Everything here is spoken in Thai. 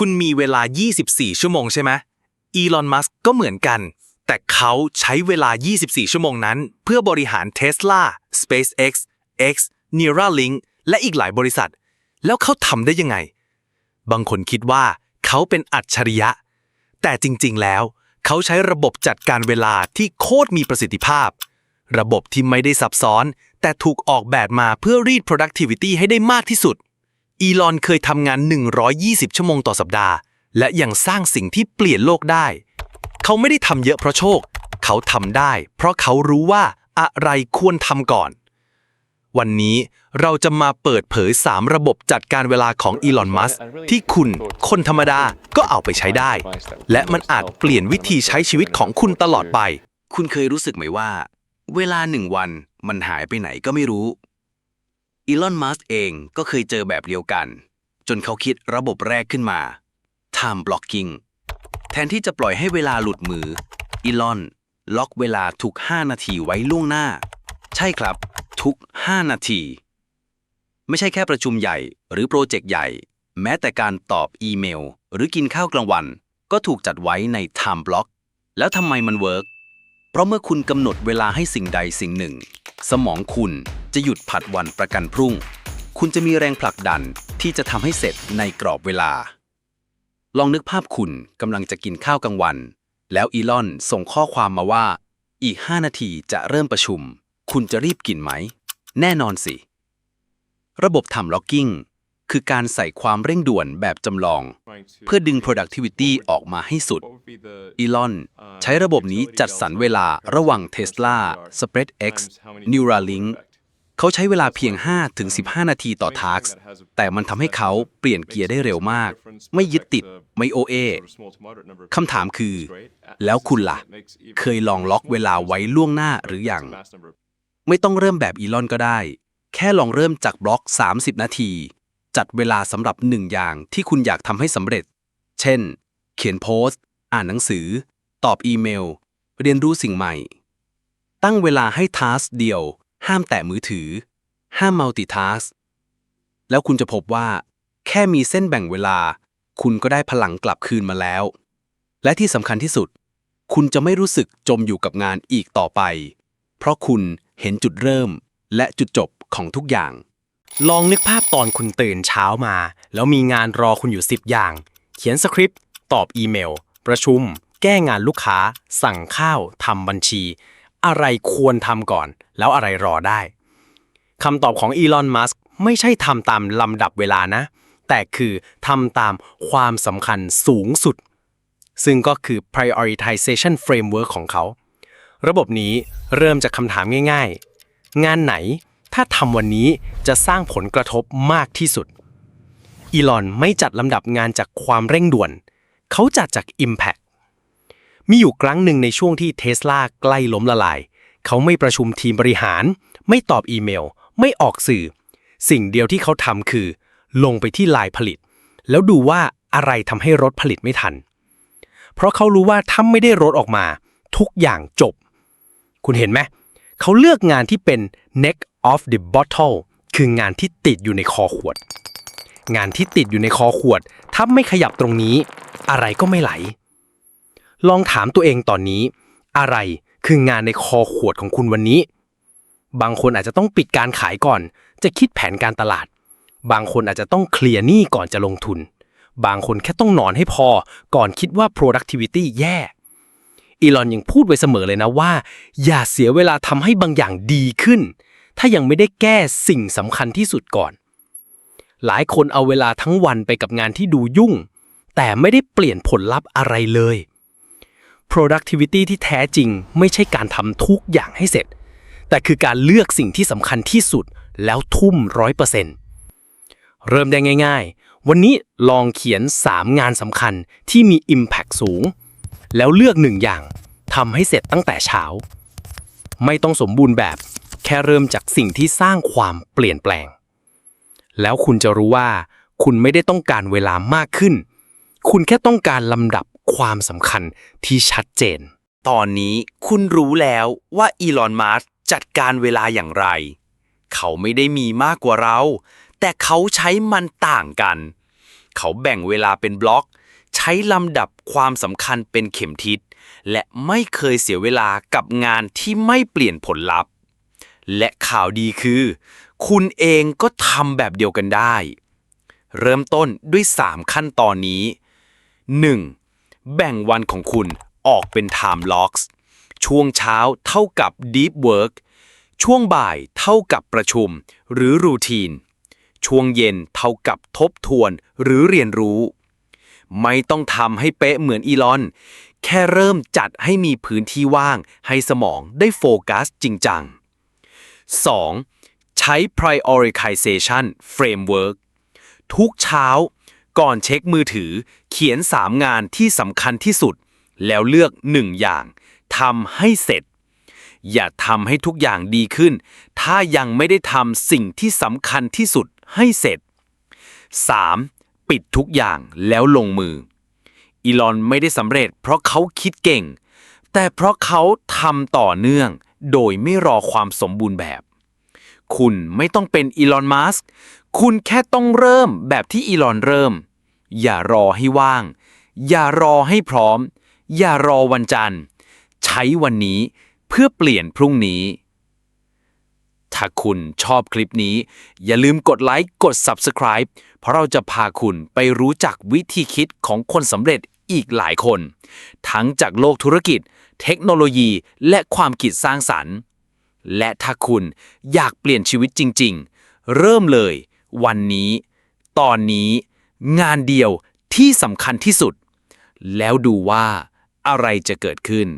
คุณมีเวลา 24 ชั่วโมงใช่ไหมอีลอนมัสก์ก็เหมือนกัน แต่เขาใช้เวลา 24 ชั่วโมงนั้น เพื่อบริหาร Tesla SpaceX X Neuralink และอีกหลายบริษัท แล้วเขาทำได้ยังไง บางคนคิดว่าเขาเป็นอัจฉริยะ แต่จริงๆแล้ว เขาใช้ระบบจัดการเวลาที่โคตรมีประสิทธิภาพ ระบบที่ไม่ได้ซับซ้อน แต่ถูกออกแบบมาเพื่อรีด productivity ให้ได้มากที่สุด อีลอนเคยทำงาน 120 ชั่วโมงต่อสัปดาห์ และยังสร้างสิ่งที่เปลี่ยนโลกได้ เขาไม่ได้ทำเยอะเพราะโชค เขาทำได้ เพราะเขารู้ว่าอะไรควรทำก่อน วันนี้เราจะมาเปิดเผย 3 ระบบจัดการเวลาของอีลอน มัสที่คุณ คนธรรมดาก็เอาไปใช้ได้ และมันอาจเปลี่ยนวิธีใช้ชีวิตของคุณตลอดไป คุณเคยรู้สึกไหมว่า เวลาหนึ่งวันมันหายไปไหนก็ไม่รู้ อีลอน มัสเองก็เคยเจอแบบเดียวกัน จนเขาคิดระบบแรกขึ้นมา Time Blocking แทนที่จะปล่อยให้เวลาหลุดมือ อีลอน ล็อกเวลาทุก 5 นาทีไว้ล่วงหน้า ใช่ครับ ทุก 5 นาที ไม่ใช่แค่ประชุมใหญ่หรือโปรเจกต์ใหญ่ แม้แต่การตอบอีเมล หรือกินข้าวกลางวัน ก็ถูกจัดไว้ใน Time Block แล้วทำไมมันเวิร์กเพราะเมื่อคุณกำหนดเวลาให้สิ่งใดสิ่งหนึ่ง สมองคุณ จะหยุดผัดวันประกันพรุ่ง คุณจะมีแรงผลักดันที่จะทำให้เสร็จในกรอบเวลา ลองนึกภาพคุณกำลังจะกินข้าวกลางวัน แล้วอีลอนส่งข้อความมาว่า อีก 5 นาทีจะเริ่มประชุม คุณจะรีบกินไหม แน่นอนสิ ระบบทำล็อกกิ้งคือการใส่ความเร่งด่วนแบบจำลอง เพื่อดึง productivity ออกมาให้สุด อีลอน ใช้ระบบนี้จัดสรรเวลาระหว่าง Tesla SpaceX Neuralink เขาใช้เวลาเพียง 5-15 นาทีต่อ task แต่มันทำให้เขาเปลี่ยนเกียร์ได้เร็วมาก ไม่ยึดติด ไม่โอเอคำถามคือ แล้วคุณล่ะ เคยลองล็อกเวลาไว้ล่วงหน้าหรืออยัง ไม่ต้องเริ่มแบบอีลอนก็ได้ แค่ลองเริ่มจากบล็อก 30 นาที จัดเวลาสำหรับหนึ่งอย่างที่คุณอยากทำให้สำเร็จ เช่น เขียนโพสต์ อ่านหนังสือ ตอบอีเมล เรียนรู้สิ่งใหม่ ตั้งเวลาให้ทาสเดียว ห้ามแตะมือถือ ห้ามมัลติทัสแล้วคุณจะพบว่า แค่มีเส้นแบ่งเวลา คุณก็ได้พลังกลับคืนมาแล้ว และที่สำคัญที่สุด คุณจะไม่รู้สึกจมอยู่กับงานอีกต่อไป เพราะคุณเห็นจุดเริ่มและจุดจบของทุกอย่าง ลองนึกภาพตอนคุณตื่นเช้ามา แล้วมีงานรอคุณอยู่ 10 อย่าง เขียนสคริปต์ ตอบอีเมล ประชุม แก้งานลูกค้า สั่งข้าวทำบัญชี อะไรควรทำก่อน แล้วอะไรรอได้คำตอบของอีลอน มัสก์ไม่ใช่ทำตามลำดับเวลานะ แต่คือทำตามความสำคัญสูงสุด ซึ่งก็คือ prioritization framework ของเขา ระบบนี้เริ่มจากคำถามง่ายๆ งานไหนถ้าทำวันนี้จะสร้างผลกระทบมากที่สุด อีลอนไม่จัดลำดับงานจากความเร่งด่วน เขาจัดจาก Impact มีอยู่ครั้งหนึ่งในช่วงที่เทสลาใกล้ล้มละลาย เขาไม่ประชุมทีมบริหาร ไม่ตอบอีเมล ไม่ออกสื่อ สิ่งเดียวที่เขาทำคือ ลงไปที่ลายผลิต แล้วดูว่าอะไรทำให้รถผลิตไม่ทัน เพราะเขารู้ว่าถ้าไม่ได้รถออกมา ทุกอย่างจบ คุณเห็นไหมเขาเลือกงานที่เป็น neck of the bottle คืองานที่ติดอยู่ในคอขวด งานที่ติดอยู่ในคอขวด ถ้าไม่ขยับตรงนี้ อะไรก็ไม่ไหล ลองถามตัวเองตอนนี้ อะไรคืองานในคอขวดของคุณวันนี้ บางคนอาจจะต้องปิดการขายก่อน จะคิดแผนการตลาด บางคนอาจจะต้องเคลียร์หนี้ก่อนจะลงทุน บางคนแค่ต้องนอนให้พอ ก่อนคิดว่า productivity แย่อีลอนยังพูดไว้เสมอเลยนะว่า อย่าเสียเวลาทำให้บางอย่างดีขึ้น ถ้ายังไม่ได้แก้สิ่งสำคัญที่สุดก่อน หลายคนเอาเวลาทั้งวันไปกับงานที่ดูยุ่ง แต่ไม่ได้เปลี่ยนผลลัพธ์อะไรเลย productivity ที่แท้จริง ไม่ใช่การทำทุกอย่างให้เสร็จ แต่คือการเลือกสิ่งที่สำคัญที่สุดแล้วทุ่มร้อยเปอร์เซ็นต์เริ่มได้ง่าย ๆ วันนี้ลองเขียน 3 งานสำคัญที่มี Impact สูง แล้วเลือกหนึ่งอย่างทำให้เสร็จตั้งแต่เช้า ไม่ต้องสมบูรณ์แบบ แค่เริ่มจากสิ่งที่สร้างความเปลี่ยนแปลง แล้วคุณจะรู้ว่า คุณไม่ได้ต้องการเวลามากขึ้น คุณแค่ต้องการลำดับ ความสำคัญที่ชัดเจน ตอนนี้คุณรู้แล้วว่าอีลอนมัสจัดการเวลาอย่างไร เขาไม่ได้มีมากกว่าเรา แต่เขาใช้มันต่างกัน เขาแบ่งเวลาเป็นบล็อก ใช้ลำดับความสำคัญเป็นเข็มทิศ และไม่เคยเสียเวลากับงานที่ไม่เปลี่ยนผลลัพธ์ และข่าวดีคือ คุณเองก็ทำแบบเดียวกันได้ เริ่มต้นด้วย 3 ขั้นตอนนี้ 1. แบ่งวันของคุณออกเป็น time blocks ช่วงเช้าเท่ากับ deep work ช่วงบ่ายเท่ากับประชุม หรือรูทีน ช่วงเย็นเท่ากับทบทวนหรือเรียนรู้ ไม่ต้องทำให้เป๊ะเหมือนอีลอน แค่เริ่มจัดให้มีพื้นที่ว่าง ให้สมองได้โฟกัสจริงจัง 2. ใช้ prioritization framework ทุกเช้า ก่อนเช็คมือถือ เขียน 3 งานที่สำคัญที่สุด แล้วเลือก 1 อย่างทำให้เสร็จ อย่าทำให้ทุกอย่างดีขึ้น ถ้ายังไม่ได้ทำสิ่งที่สำคัญที่สุดให้เสร็จ 3. ปิดทุกอย่างแล้วลงมือ อีลอนไม่ได้สำเร็จเพราะเขาคิดเก่ง แต่เพราะเขาทำต่อเนื่องโดยไม่รอความสมบูรณ์แบบ คุณไม่ต้องเป็นอีลอน มัสก์ คุณแค่ต้องเริ่มแบบที่อีลอนเริ่ม อย่ารอให้ว่าง อย่ารอให้พร้อม อย่ารอวันจันทร์ ใช้วันนี้เพื่อเปลี่ยนพรุ่งนี้ ถ้าคุณชอบคลิปนี้ อย่าลืมกดไลค์กด Subscribe เพราะเราจะพาคุณไปรู้จักวิธีคิดของคนสำเร็จอีกหลายคน ทั้งจากโลกธุรกิจ เทคโนโลยี และความคิดสร้างสรรค์ และถ้าคุณอยากเปลี่ยนชีวิตจริง ๆ เริ่มเลย วันนี้ ตอนนี้ งานเดียวที่สำคัญที่สุด แล้วดูว่าอะไรจะเกิดขึ้น